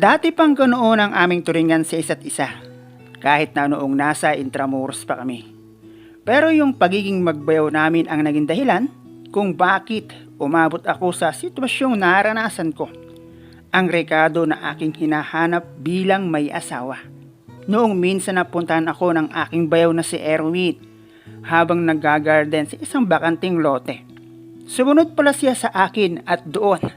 Dati pang ganoon ang aming turingan sa isa't isa, kahit na noong nasa Intramuros pa kami. Pero yung pagiging magbayaw namin ang naging dahilan kung bakit umabot ako sa sitwasyong naranasan ko. Ang rekado na aking hinahanap bilang may asawa. Noong minsan napuntahan ako ng aking bayaw na si Erwin habang nagagarden sa isang bakanting lote. Sumunod pala siya sa akin at doon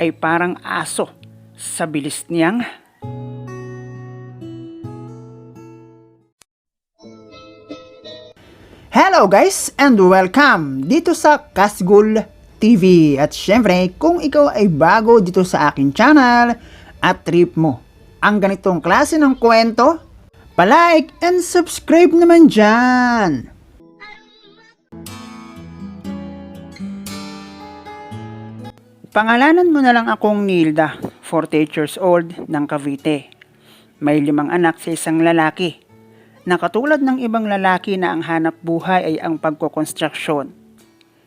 ay parang aso sa bilis niyang Hello guys and welcome dito sa Kasgul TV. At syempre, kung ikaw ay bago dito sa akin channel at trip mo ang ganitong klase ng kwento, palike and subscribe naman dyan. Pangalanan mo na lang akong Nilda, 48 years old, ng Cavite. May limang anak sa isang lalaki na katulad ng ibang lalaki na ang hanap buhay ay ang pagkokonstruksyon.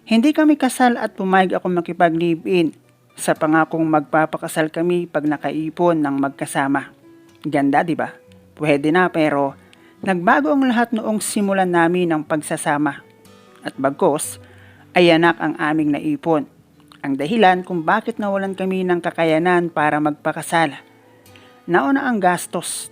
Hindi kami kasal at pumayag ako makipag-live-in sa pangakong magpapakasal kami pag nakaipon ng magkasama. Ganda, di ba? Pwede na pero nagbago ang lahat noong simulan namin ng pagsasama. At bagkos, ay anak ang aming naipon. Ang dahilan kung bakit nawalan kami ng kakayanan para magpakasal. Nauna ang gastos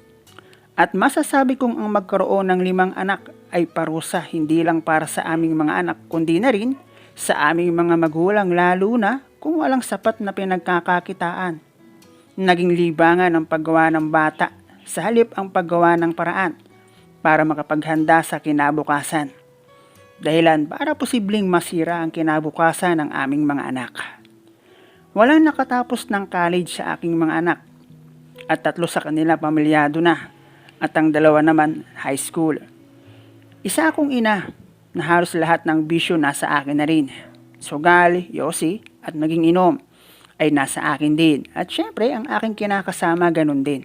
at masasabi kong ang magkaroon ng limang anak ay parusa hindi lang para sa aming mga anak kundi na rin sa aming mga magulang lalo na kung walang sapat na pinagkakakitaan. Naging libangan ang paggawa ng bata sa halip ang paggawa ng paraan para makapaghanda sa kinabukasan. Dahilan para posibleng masira ang kinabukasan ng aming mga anak. Walang nakatapos ng college sa aking mga anak at tatlo sa kanila pamilyado na at ang dalawa naman high school. Isa akong ina na halos lahat ng bisyo nasa akin na rin. Sugal, yosi at maging inom ay nasa akin din at syempre ang aking kinakasama ganun din.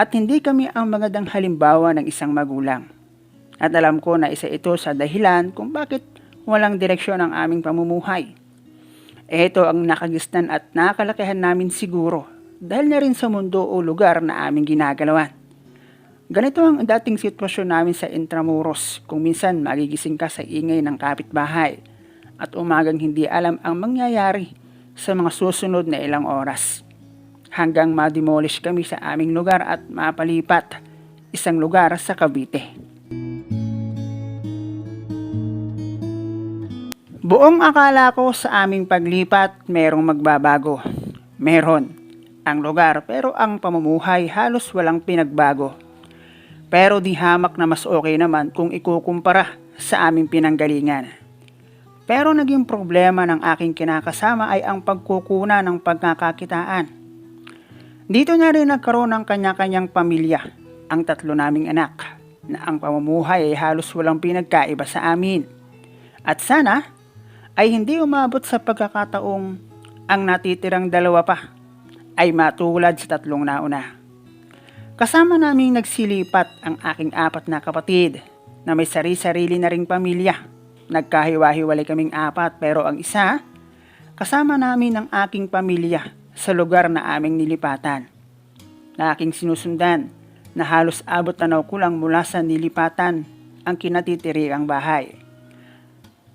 At hindi kami ang magandang halimbawa ng isang magulang. At alam ko na isa ito sa dahilan kung bakit walang direksyon ang aming pamumuhay. Ito ang nakagisnan at nakalakihan namin siguro dahil na rin sa mundo o lugar na aming ginagalawan. Ganito ang dating sitwasyon namin sa Intramuros kung minsan magigising ka sa ingay ng kapitbahay at umagang hindi alam ang mangyayari sa mga susunod na ilang oras. Hanggang ma-demolish kami sa aming lugar at mapalipat isang lugar sa Cavite. Buong akala ko sa aming paglipat merong magbabago. Meron ang lugar pero ang pamumuhay halos walang pinagbago. Pero di hamak na mas okay naman kung ikukumpara sa aming pinanggalingan. Pero naging problema ng aking kinakasama ay ang pagkukuna ng pagkakakitaan. Dito na rin nagkaroon ng kanya-kanyang pamilya, ang tatlo naming anak, na ang pamumuhay ay halos walang pinagkaiba sa amin. At sana, ay hindi umabot sa pagkakataong ang natitirang dalawa pa ay matulad sa tatlong nauna. Kasama naming nagsilipat ang aking apat na kapatid na may sari-sarili na ring pamilya. Nagkahiwa-hiwalay kaming apat pero ang isa, kasama namin ang aking pamilya sa lugar na aming nilipatan. Na aking sinusundan na halos abot tanaw ko lang mula sa nilipatan ang kinatitiriang bahay.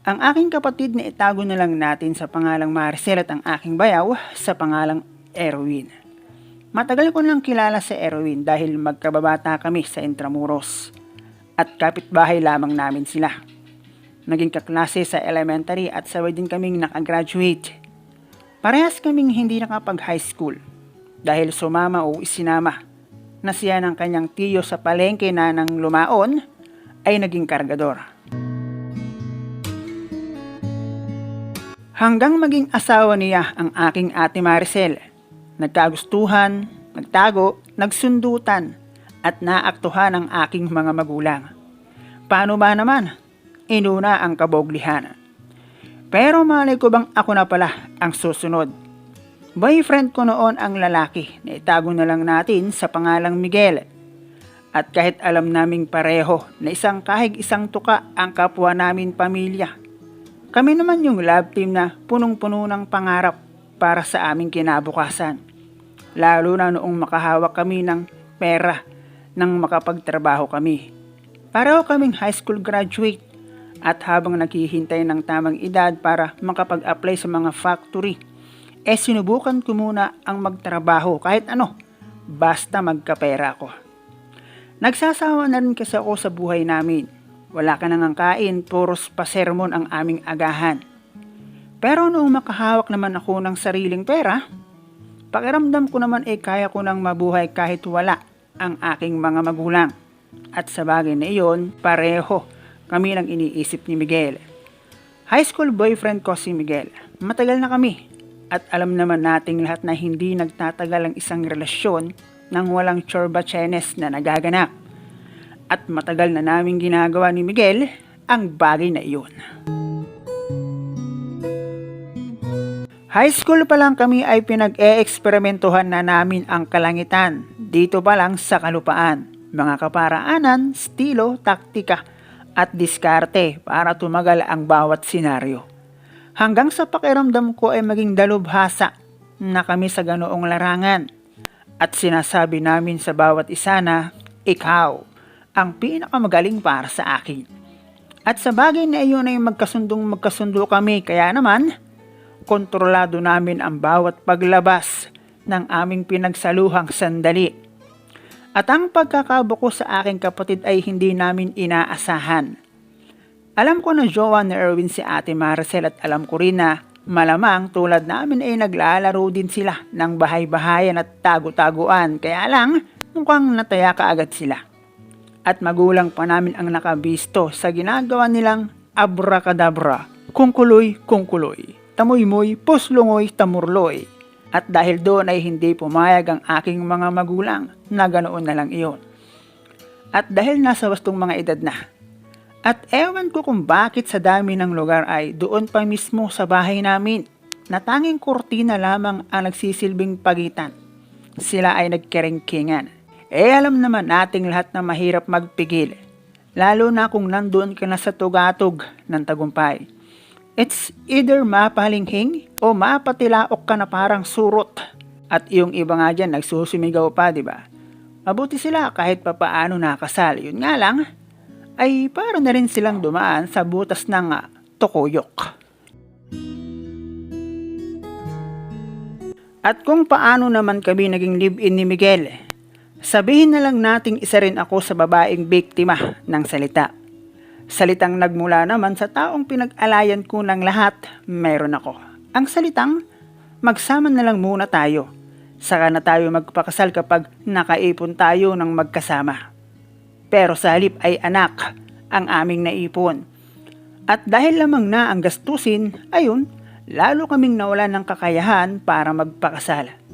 Ang aking kapatid na itago na lang natin sa pangalang Marcel at ang aking bayaw sa pangalang Erwin. Matagal ko nang kilala si Erwin dahil magkababata kami sa Intramuros at kapitbahay lamang namin sila. Naging kaklase sa elementary at sabay din kaming nakagraduate. Parehas kaming hindi nakapag high school dahil sumama o isinama na siya ng kanyang tiyo sa palengke na nang lumaon ay naging kargador. Hanggang maging asawa niya ang aking ate Maricel. Nagkagustuhan, nagtago, nagsundutan, at naaktuhan ang aking mga magulang. Paano ba naman? Inuna ang kaboglihan. Pero malay ko bang ako na pala ang susunod. Boyfriend ko noon ang lalaki na itago na lang natin sa pangalang Miguel. At kahit alam naming pareho na isang kahig isang tuka ang kapwa namin pamilya, kami naman yung love team na punong-puno ng pangarap para sa aming kinabukasan. lalo na noong makahawak kami ng pera nang makapagtrabaho kami. Pareho kaming high school graduate at habang naghihintay ng tamang edad para makapag-apply sa mga factory, eh sinubukan ko muna ang magtrabaho kahit ano, basta magkapera ko. Nagsasawa na rin kasi ako sa buhay namin. Wala ka nang kain, puros pasermon ang aming agahan. Pero noong makahawak naman ako ng sariling pera, pakiramdam ko naman eh kaya ko nang mabuhay kahit wala ang aking mga magulang. At sa bagay na iyon, pareho kami lang iniisip ni Miguel. High school boyfriend ko si Miguel. Matagal na kami. At alam naman nating lahat na hindi nagtatagal ang isang relasyon nang walang chorbachenes na nagaganap. At matagal na namin ginagawa ni Miguel ang bagay na iyon. High school pa lang kami ay pinag-e-eksperimentuhan na namin ang kalangitan dito pa lang sa kalupaan. Mga kaparaanan, estilo, taktika at diskarte para tumagal ang bawat senaryo. Hanggang sa pakiramdam ko ay maging dalubhasa na kami sa ganoong larangan at sinasabi namin sa bawat isa na ikaw ang pinakamagaling para sa akin. At sa bagay na iyon ay magkasundong magkasundo kami kaya naman kontrolado namin ang bawat paglabas ng aming pinagsaluhang sandali. At ang pagkakabuko sa aking kapatid ay hindi namin inaasahan. Alam ko na jowa ni Erwin si Ate Marcel at alam ko rin na malamang tulad namin ay naglalaro din sila ng bahay-bahayan at tago-taguan kaya lang mukhang nataya kaagad sila. At magulang pa namin ang nakabisto sa ginagawa nilang abracadabra, kungkuloy, kungkuloy tamoy-moy, puslungoy, tamurloy. At dahil doon ay hindi pumayag ang aking mga magulang na ganoon na lang iyon. At dahil nasa wastong mga edad na. At ewan ko kung bakit sa dami ng lugar ay doon pa mismo sa bahay namin na tanging kurtina lamang ang nagsisilbing pagitan. Sila ay nagkeringkingan. Eh alam naman nating lahat na mahirap magpigil. Lalo na kung nandoon ka na sa tugatog ng tagumpay It's either mapalinghing o mapatilaok ka na parang surot. At yung iba nga dyan nagsusumigaw pa, di ba? Mabuti sila kahit papaano nakasal. Yun nga lang, ay para na rin silang dumaan sa butas ng uh, tukuyok. At kung paano naman kami naging live-in ni Miguel, sabihin na lang nating isa rin ako sa babaeng biktima ng salita. Salitang nagmula naman sa taong pinag-alayan ko ng lahat, meron ako. Ang salitang, magsama na lang muna tayo. Saka na tayo magpakasal kapag nakaipon tayo ng magkasama. Pero sa halip ay anak ang aming naipon. At dahil lamang na ang gastusin, ayun, lalo kaming nawala ng kakayahan para magpakasal.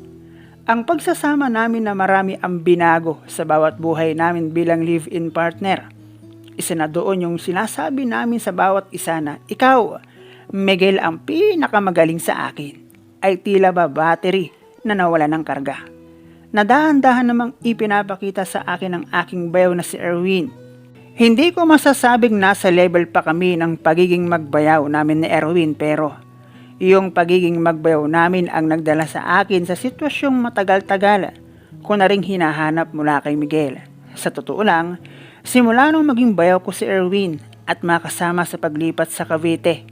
Ang pagsasama namin na marami ang binago sa bawat buhay namin bilang live-in partner – isa na doon yung sinasabi namin sa bawat isa na, Ikaw, Miguel ang pinakamagaling sa akin, ay tila ba battery na nawala ng karga. Nadahan-dahan namang ipinapakita sa akin ng aking bayaw na si Erwin. Hindi ko masasabing nasa level pa kami ng pagiging magbayaw namin ni Erwin pero yung pagiging magbayaw namin ang nagdala sa akin sa sitwasyong matagal-tagal ko na ring hinahanap mula kay Miguel. Sa totoo lang, Simula nung maging bayaw ko si Erwin at makasama sa paglipat sa Cavite,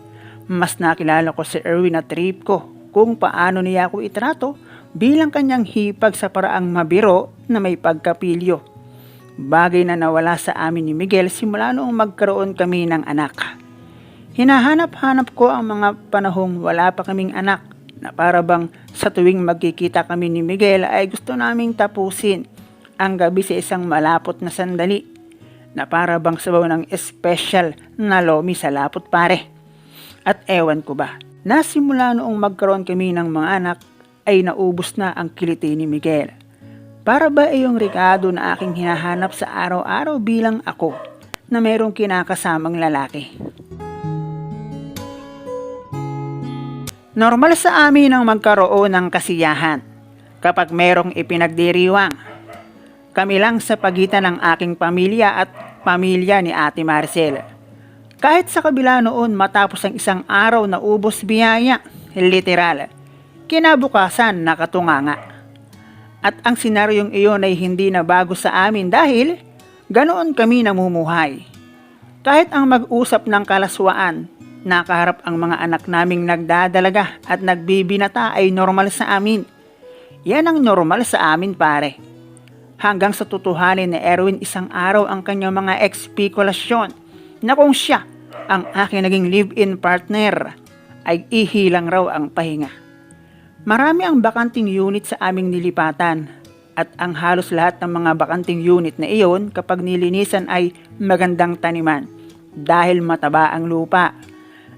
mas nakilala ko si Erwin at trip ko kung paano niya ako itrato bilang kanyang hipag sa paraang mabiro na may pagkapilyo. Bagay na nawala sa amin ni Miguel simula noong magkaroon kami ng anak. Hinahanap-hanap ko ang mga panahong wala pa kaming anak na para bang sa tuwing magkikita kami ni Miguel ay gusto naming tapusin ang gabi sa isang malapot na sandali na para bang sabaw ng special na lomi sa lapot pare. At ewan ko ba, nasimula noong magkaroon kami ng mga anak ay naubos na ang kiliti ni Miguel. Para ba iyong rekado na aking hinahanap sa araw-araw bilang ako na merong kinakasamang lalaki? Normal sa amin ang magkaroon ng kasiyahan kapag merong ipinagdiriwang kami lang sa pagitan ng aking pamilya at pamilya ni Ate Marcel. Kahit sa kabila noon matapos ang isang araw na ubos biyaya, literal, kinabukasan nakatunganga. At ang senaryong iyon ay hindi na bago sa amin dahil ganoon kami namumuhay. Kahit ang mag-usap ng kalaswaan, nakaharap ang mga anak naming nagdadalaga at nagbibinata ay normal sa amin. Yan ang normal sa amin pare. Hanggang sa tutuhanin ni Erwin isang araw ang kanyang mga ekspekulasyon na kung siya ang aking naging live-in partner ay ihilang raw ang pahinga. Marami ang bakanting unit sa aming nilipatan at ang halos lahat ng mga bakanting unit na iyon kapag nilinisan ay magandang taniman dahil mataba ang lupa.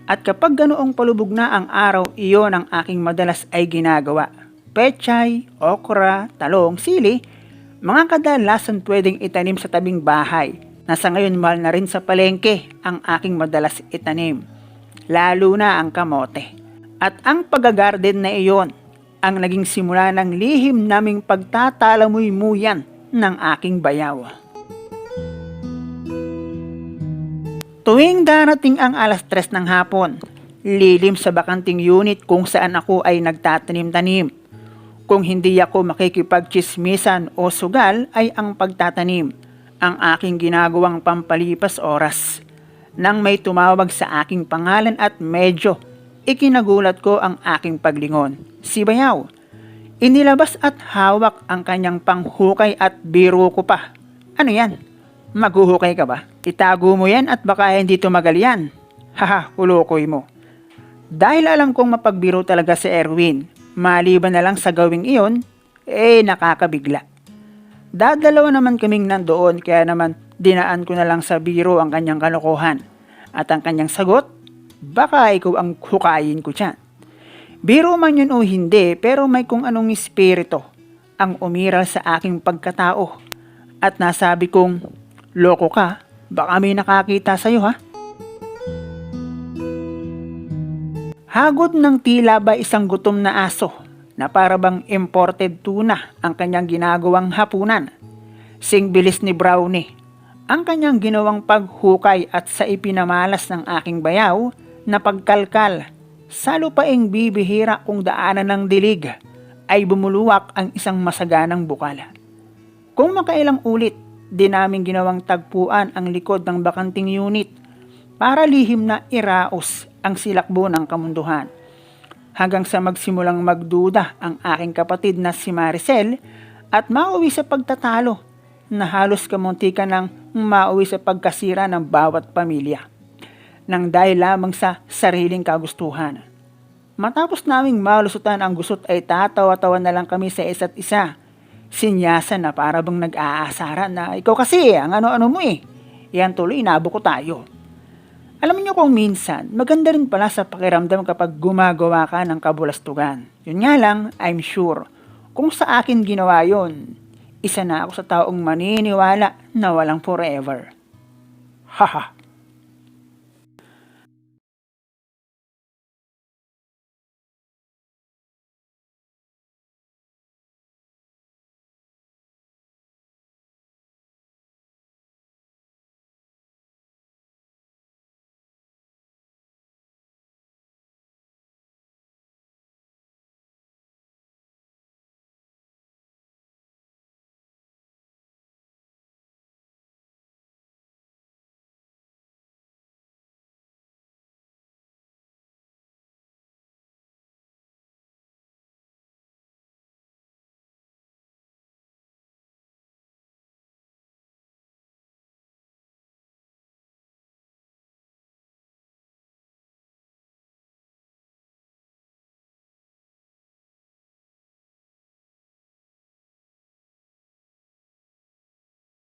At kapag ganoong palubog na ang araw, iyon ang aking madalas ay ginagawa. Pechay, okra, talong, sili, mga kadalasan pwedeng itanim sa tabing bahay na sa ngayon mahal na rin sa palengke ang aking madalas itanim. Lalo na ang kamote. At ang pagagarden na iyon ang naging simula ng lihim naming pagtatalamuy-muyan ng aking bayaw. Tuwing darating ang alas tres ng hapon, lilim sa bakanting unit kung saan ako ay nagtatanim-tanim. Kung hindi ako makikipagchismisan o sugal ay ang pagtatanim, ang aking ginagawang pampalipas oras. Nang may tumawag sa aking pangalan at medyo ikinagulat ko ang aking paglingon. Si Bayaw. Inilabas at hawak ang kanyang panghukay at biro ko pa. Ano yan? Maghuhukay ka ba? Itago mo yan at baka hindi tumagal yan. Haha, kulokoy mo. Dahil alam kong mapagbiro talaga si Erwin, maliban na lang sa gawing iyon, eh nakakabigla. Dadalawa naman kaming nandoon kaya naman dinaan ko na lang sa biro ang kanyang kalokohan. At ang kanyang sagot, baka ikaw ang hukayin ko dyan. Biro man yun o hindi pero may kung anong espiritu ang umiral sa aking pagkatao. At nasabi kong, loko ka, baka may nakakita sa'yo ha. Hagod ng tila ba isang gutom na aso na para bang imported tuna ang kanyang ginagawang hapunan. Sing bilis ni Brownie ang kanyang ginawang paghukay at sa ipinamalas ng aking bayaw na pagkalkal sa lupaing bibihira kung daanan ng dilig ay bumuluwak ang isang masaganang bukala. Kung makailang ulit, di namin ginawang tagpuan ang likod ng bakanting unit para lihim na iraos ang silakbo ng kamunduhan. Hanggang sa magsimulang magduda ang aking kapatid na si Maricel at mauwi sa pagtatalo na halos kamunti ka ng mauwi sa pagkasira ng bawat pamilya nang dahil lamang sa sariling kagustuhan. Matapos naming malusutan ang gusot ay tatawa-tawa na lang kami sa isa't isa. Sinyasan na para bang nag-aasara na ikaw kasi ang ano-ano mo eh. Yan tuloy inabo ko tayo. Alam niyo kung minsan, maganda rin pala sa pakiramdam kapag gumagawa ka ng kabulastugan. Yun nga lang, I'm sure, kung sa akin ginawa yon, isa na ako sa taong maniniwala na walang forever. Haha.